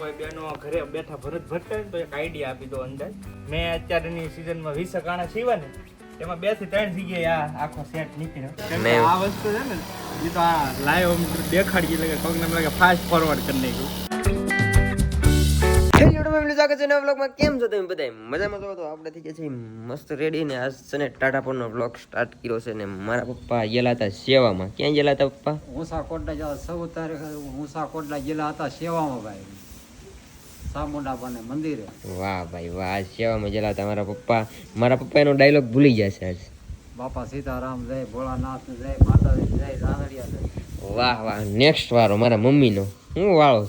કોઈ બેનો ઘરે બેઠા ભરત ભરતા હોય ને તો એક આઈડિયા આપી દો અંદાજ. મેં અત્યારની સિઝનમાં વીસ કાણા સીવા ને એમાં બેથી ત્રણ જગ્યાએ આ આખો સેટ નીકળ્યો આ વસ્તુ છે ને એ તો આ લાઈવ દેખાડી એટલે કે કોકને લાગે ફાસ્ટ ફોરવર્ડ કરી નાખ્યું. કેમ છો તમે બધા મજામાં છો? તો આપણે થઈ ગયા મસ્ત રેડી ને આજ છે ને ટાટા પરનો વ્લોગ સ્ટાર્ટ કર્યો છે ને મારા પપ્પા ગયેલા હતા સેવામાં. ક્યાં ગયેલા હતા પપ્પા? ઊંસા કોટડા જવા ચૌદ તારીખે ઊંસા કોટડા ગયેલા હતા સેવામાં ભાઈ. સામુંડા બને મંદિરે. વાહ ભાઈ વાહ આજ સેવામાં ગયેલા હતા મારા પપ્પા. મારા પપ્પા એનો ડાયલોગ ભૂલી ગયા છે આજ. બાપા સીતારામ જય ભોળાનાથ જય માતાજી જય રાંદડિયા જય. વાહ વાહ નેક્સ્ટ વારો મારા મમ્મીનો. હું વાળો?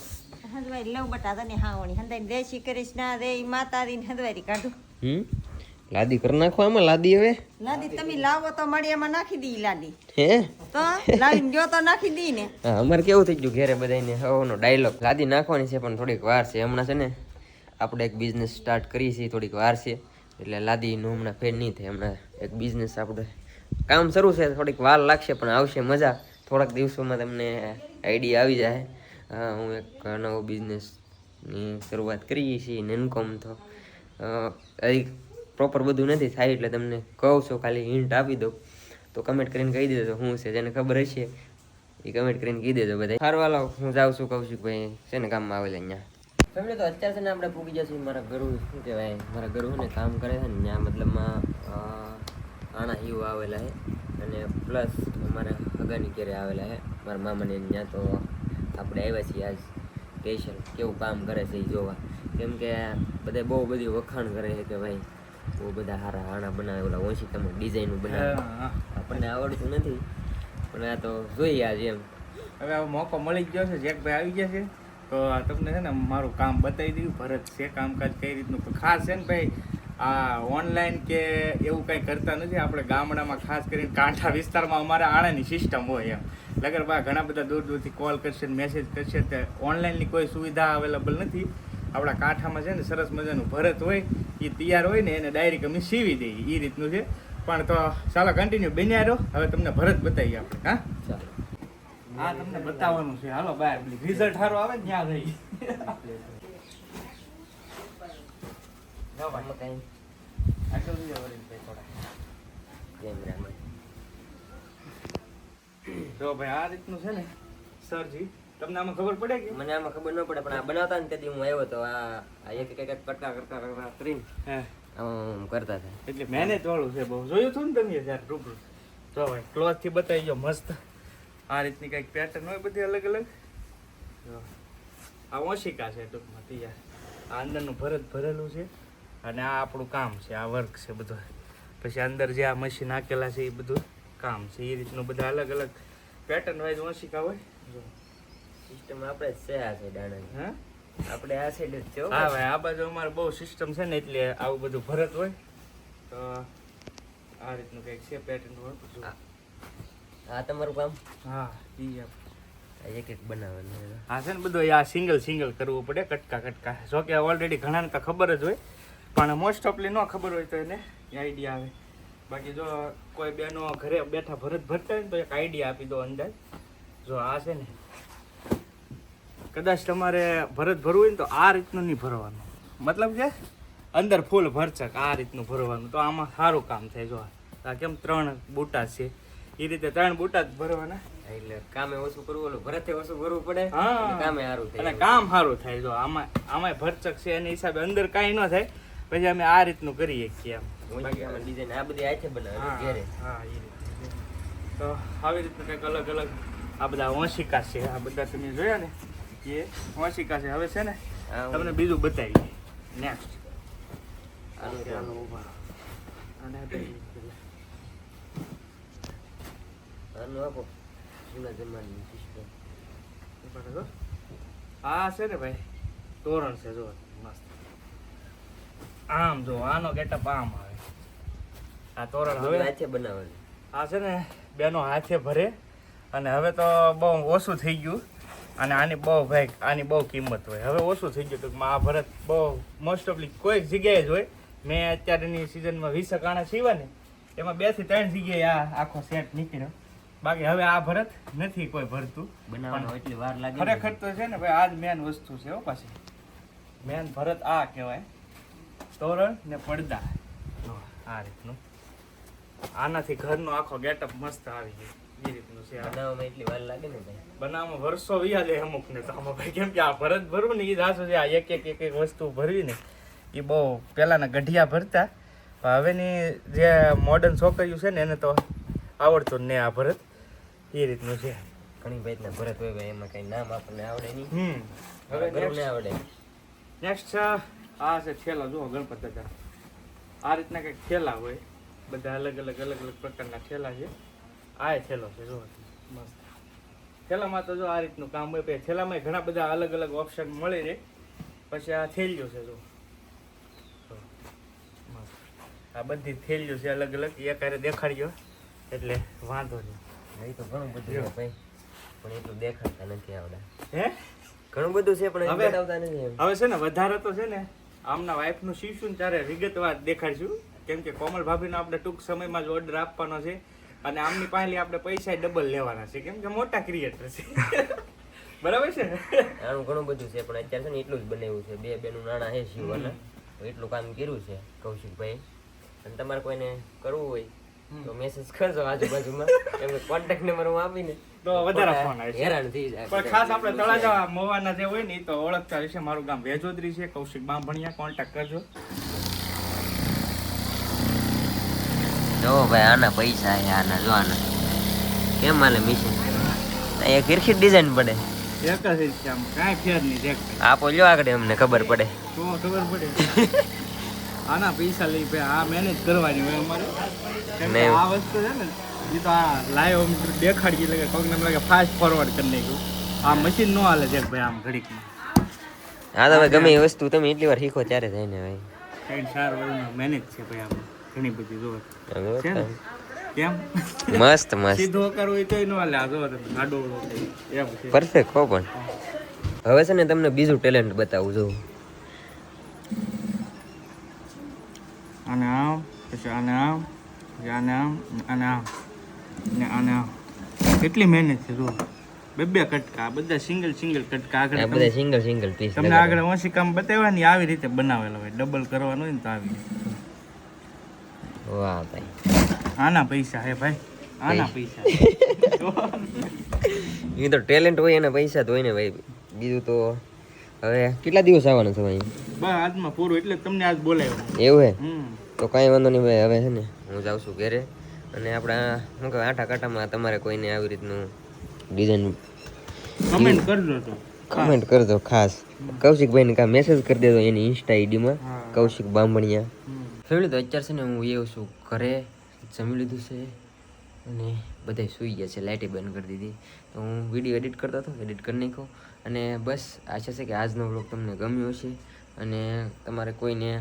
હંદવારી લવ બટા તને હાવણી. હંદાઈ જય શ્રી કૃષ્ણ રે માતાજી હંદવારી કાઢું. હમ? લાદી કરી નાખો આમાં લાદી હવે. લાદી તમે લાવો તો મળી એમાં નાખી દી લાદી. હે? તો લાવીને ગયો તો નાખી દી ને. હા, અમારે કેવું થઈ ગયું ઘેરે બધાને હવાનો ડાયલોગ લાદી નાખવાની છે પણ થોડીક વાર છે. હમણાં છે ને આપણે એક બિઝનેસ સ્ટાર્ટ કરીએ છીએ થોડીક વાર છે. એટલે લાદીનું હમણાં ફેર નહીં થાય. હમણાં એક બિઝનેસ આપણે કામ શરૂ છે થોડીક વાર લાગશે પણ આવશે મજા. થોડાક દિવસોમાં તમને આઈડિયા આવી જાય. હા હું એક નવો બિઝનેસની શરૂઆત કરીએ છીએ નેનકોમ તો. પ્રોપર બધું નથી થાય એટલે તમને કહું છું, ખાલી હિન્ટ આપી દઉં. તો કમેન્ટ કરીને કહી દેજો શું છે, જેને ખબર હશે, એ કમેન્ટ કરીને કહી દેજો બધા સારું હાલો હું જાઉં છું, કહું છું ને કામમાં આવેલા અહીંયા? ફેમિલી તો અત્યારે છે ને આપણે પૂગી જશું, મારા ગરુ શું કહેવાય, મારા ગરુ ને કામ કરે છે ને, ત્યાં મતલબમાં આણા હિવ આવેલા છે. અને પ્લસ અમારા હગાની ઘેરે આવેલા છે. મારા મામાને ત્યાં તો આપણે આવ્યા છીએ આજ સ્પેશિયલ કેવું કામ કરે છે એ જોવા. કેમ કે બધા બહુ બધી વખાણ કરે છે કે ભાઈ બહુ બધા સારા હાણા બનાવે ઓલા ઓછીકામાં ડિઝાઇન બનાવે. આપણને આવડતું નથી પણ આ તો જોઈએ આજે એમ. હવે આ મોકો મળી ગયો છે જેકભાઈ આવી ગયા છે તો આ તમને છે ને મારું કામ બતાવી દીધું ભરત છે કામકાજ કઈ રીતનું ખાસ છે ને ભાઈ આ ઓનલાઈન કે એવું કંઈ કરતા નથી આપણે ગામડામાં ખાસ કરીને કાંઠા વિસ્તારમાં અમારે આણાની સિસ્ટમ હોય એમ. લગર ભાઈ ઘણા બધા દૂર દૂરથી કોલ કરશે મેસેજ કરશે તે ઓનલાઈનની કોઈ સુવિધા અવેલેબલ નથી. આપણા કાંઠામાં છે ને સરસ મજાનું ભરત હોય એ તૈયાર હોય ને એને ડાયરેક્ટ અમે સીવી દઈએ એ રીતનું છે. પણ તો ચાલો કન્ટિન્યુ બન્યા રહો. હવે તમને ભરત બતાવીએ આપણે હા? ચાલો. હા તમને બતાવવાનું છે. હાલો બહાર રિઝલ્ટ સારું આવે ને ત્યાં. કેમેરામાં. જો ભાઈ આ રીતનું છે ને સરજી તમને આમાં ખબર પડે કે? મને આમાં ખબર ન પડે પણ આ બનાવતા ને તેથી હું આવ્યો તો આ આ એક એક કરતા કરતા કરતા કરીને હે. આમ કરતા હતા એટલે મહેનત વાળું છે બહુ. જોયું હતું ને તમે જ્યારે રૂબરૂ? જો ભાઈ ક્લોથથી બતાવી જો મસ્ત. આ રીતની કંઈક પેટર્ન હોય બધી અલગ અલગ. આ ઓશિકા છે ટૂંકમાં તૈયાર. આ અંદરનું ભરત ભરેલું છે અને આ આપણું કામ છે આ વર્ક છે બધું. પછી અંદર જે આ મશીન નાખેલા છે એ બધું કામ છે. એ રીતનું બધા અલગ અલગ પેટર્ન વાઇઝ ઓશિકા હોય. જો. સિસ્ટમ આપણે જ છે આ સાઈડ આણાની હા? આપણે આ સાઈડ જ છો હો. ભાઈ આ બાજુ અમારે બહુ સિસ્ટમ છે ને એટલે આવું બધું ભરત હોય તો આ રીતનું કંઈક છે પેટર્ન હોય. આ આ તમારું કામ? હા ઈ એક એક બનાવવાનું હા છે ને બધું આ સિંગલ સિંગલ કરવું પડે કટકા કટકા. જો કે ઓલરેડી ઘણાને તો ખબર જ હોય પણ મોસ્ટ ઓફલી ન ખબર હોય તો એને આઈડિયા આવે. બાકી જો કોઈ બેનો ઘરે બેઠા ભરત ભરતા હોય ને તો એક આઈડિયા આપી દો અંદાજ. જો આ છે ને કદાચ તમારે ભરત ભરવું હોય ને તો આ રીતનું નહીં ભરવાનું. મતલબ કે અંદર ફૂલ ભરચક આ રીતનું ભરવાનું. તો આમાં સારું કામ થાય જો આ. કેમ ત્રણ બુટા છે? એ રીતે ત્રણ બુટા જ ભરવાના. એટલે કામે ઓછું કરવું ઓલું ભરતે ઓછું કરવું પડે. કામે સારું અને કામ સારું થાય જો. આમાં આમાં ભરચક છે એના હિસાબે અંદર કાંઈ ન થાય. પછી અમે આ રીતનું કરીએ છીએ એમ. ડિઝાઇન આ બધી આથે બનાવે હા, ઘેરે. હા, એ રીતે. તો આવી રીતનું કંઈક અલગ અલગ આ બધા ઓશિકા છે. આ બધા તમે જોયા ને? એ વાંસિકા છે હવે છે ને તમને બીજું બતાવી નેક્સ્ટ જો. આ છે ને ભાઈ તોરણ છે જો મસ્ત. આમ જો આનો ગેટઅપ આમ આવે. આ તોરણ હવે હાથે બનાવવાનું. આ છે ને બેનો હાથે ભરે. અને હવે તો બહુ ઓછું થઈ ગયું. અને આની બહુ ભાઈ આની બહુ કિંમત હોય. હવે ઓછું થઈ ગયું ટૂંકમાં આ ભરત બહુ મોસ્ટ ઓફલી કોઈક જગ્યાએ જ હોય. મેં અત્યારની સિઝનમાં વીસ કાણા સીવા ને એમાં બેથી ત્રણ જગ્યાએ આ આખો સેટ નીકળ્યો. બાકી હવે આ ભરત નથી કોઈ ભરતું. બનાવવાનો એટલી વાર લાગે ખરેખર તો છે ને ભાઈ આ જ મેન વસ્તુ છે હો પાછી. મેન ભરત આ કહેવાય. તોરણ ને પડદા. આ રીતનું. આનાથી ઘરનો આખો ગેટઅપ મસ્ત આવી ગયો. એ રીતનું છે આ. બનાવવામાં એટલી વાર લાગે ને ભાઈ. બનાવવામાં વર્ષો વ્યા અમુક ને તો આમાં ભાઈ કેમ કે આ ભરત ભરવું ને એ રાસો છે. આ એક એક એક એક વસ્તુ ભરવી ને એ બહુ પહેલાંના ગઢિયા ભરતા. પણ હવેની જે મોડર્ન છોકરીઓ છે ને એને તો આવડતું જ નહીં આ ભરત. એ રીતનું છે. ઘણી ભાઈ ભરત હોય ભાઈ એમાં કઈ નામ આપણને આવડે નહીં. હમ. હવે આવડે? નેક્સ્ટ આ છે થેલા જુઓ ગણપત દાદા. આ રીતના કંઈક થેલા હોય. બધા અલગ અલગ અલગ અલગ પ્રકારના થેલા છે. આ છેલ્લો છે જો મસ્ત. છેલ્લામાં તો જો આ રીતનું કામ હોય પછી છેલ્લામાં ઘણા બધા અલગ અલગ ઓપ્શન મળી રહે પછી આ થેલીઓ છે જો. આ બધી થેલીઓ છે અલગ અલગ એ હારે દેખાડ્યો એટલે વાંધો નહીં. એ તો ઘણું બધું છે ભાઈ. પણ એટલું દેખાડતા નથી આવડે. હે? ઘણું બધું છે પણ હવે- આવતા નથી હવે છે ને વધારે તો છે ને આમના વાઈફનું શીશું ને ત્યારે વિગતવાર દેખાડશું. કેમ કે કોમલ ભાભીનો આપણે ટૂંક સમયમાં જ ઓર્ડર આપવાનો છે. અને આમની પાસેથી આપણે પૈસા ડબલ લેવાના છે. કેમ કે મોટા ક્રિએટર છે. બરાબર છે આનું ઘણું બધું છે પણ અત્યારે છે ને એટલું જ બનાવ્યું છે. બે બેનું નાણા છે શિવાના એટલું કામ કર્યું છે કૌશિકભાઈ. અને તમારે કોઈને કરવું હોય તો મેસેજ કરજો આજુબાજુમાં. એમને કોન્ટેક્ટ નંબર હું આપીને. તો વધારે ફોન આવે હેરાન થઈ જાય. પણ ખાસ આપણે તળાજા મવાના જે હોય ને તો ઓળખતા વિશે મારું ગામ વેજોદરી છે. કૌશિક બાંભણિયા કોન્ટેક્ટ કરજો. જો ભાઈ આના પૈસા આના જો આના. કેમ માલે મિશન અહીંયા કિરખી ડિઝાઇન પડે એક જ છે આમ કાંઈ ફેર નહીં દેખ આપો લ્યો આગળ અમને ખબર પડે. તો ખબર પડે આના પૈસા લઈ ભાઈ આ મેનેજ કરવાની હોય અમારે. આ વસ્તુ છે ને એ તો આ લાઈવ દેખાડી કોઈક ને લાગે ફાસ્ટ ફોરવર્ડ કરી નાખ્યું. આ મશીન નો હાલે છે ભાઈ આમ ઘડીકમાં હા તમે ગમે એ વસ્તુ તમે એટલી વાર શીખો ત્યારે થાય ને ભાઈ ત્રણ ચાર વર્ષનું મેનેજ છે ભાઈ આમ. ઘણી બધી જો છે ને? કેમ? મસ્ત મસ્ત. સીધો કરવો હોય તોય નો હાલે. આ ગાડો એમ પરફેક્ટ હો પણ. હવે છે ને તમને બીજું ટેલેન્ટ બતાવું જો આને આમ પછી આને આમ આને આમ અને આમ ને આને આમ. કેટલી મહેનત છે જો બે બે કટકા બધા સિંગલ સિંગલ કટકા આગળ બધા સિંગલ સિંગલ પીસ તમને આગળ ઓછી કામ બતાવવાની આવી રીતે બનાવેલો હોય. ડબલ કરવાનું હોય ને તો આવી. વાહ ભાઈ. આના પૈસા હે ભાઈ આના પૈસા. એ તો ટેલેન્ટ હોય એને પૈસા તો હોય ને ભાઈ. બીજું તો હવે કેટલા દિવસ આવવાનું છે ભાઈ? બસ આજમાં પૂરું એટલે તમને આજ બોલાવ્યો એવું હે? તો કાંઈ વાંધો નહીં ભાઈ હવે છે ને હું જાઉં છું ઘરે. અને આપણા શું કહેવાય આટા કાંટામાં તમારે કોઈને આવી રીતનું ડિઝાઇન કમેન્ટ કરજો તો. કમેન્ટ કરજો ખાસ. કૌશિકભાઈને કાં મેસેજ કરી દેજો એની ઇન્સ્ટા આઈડીમાં કૌશિક બામણિયા. હમ. લીધું અત્યારે છે ને હું એવું છું ઘરે જમી લીધું છે અને બધા સૂઈ ગયા છે લાઇટે બંધ કરી દીધી તો હું વીડિયો એડિટ કરતો હતો, એડિટ કરી નાખ્યો અને બસ આશા છે કે આજનો વ્લોગ તમને ગમ્યો હશે અને તમારે કોઈને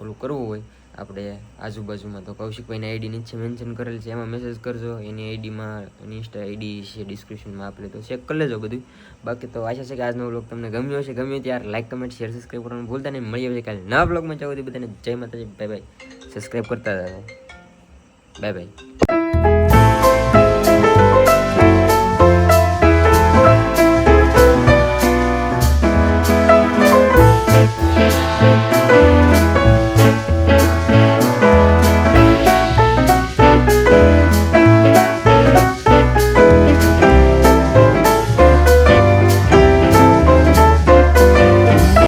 ઓલું કરવું હોય આપણે આજુબાજુમાં તો કૌશિકભાઈની આઈડી નીચે મેન્શન કરેલ છે, એમાં મેસેજ કરજો. એની આઈડીમાં એની ઇન્સ્ટા આઈડી છે ડિસ્ક્રિપ્શનમાં આપણે તો ચેક કરી લેજો બધું. બાકી તો આશા છે કે આજનો બ્લોગ તમને ગમ્યો હશે. ગમ્યો ત્યારે લાઈક કમેન્ટ શેર સબસ્ક્રાઈબ કરવાનું ભૂલતા નહીં. મળી આવશે કાલે નવા બ્લોગમાં ચાલો બધાને જય માતાજી. બાય બાય સબસ્ક્રાઈબ કરતા બાય બાય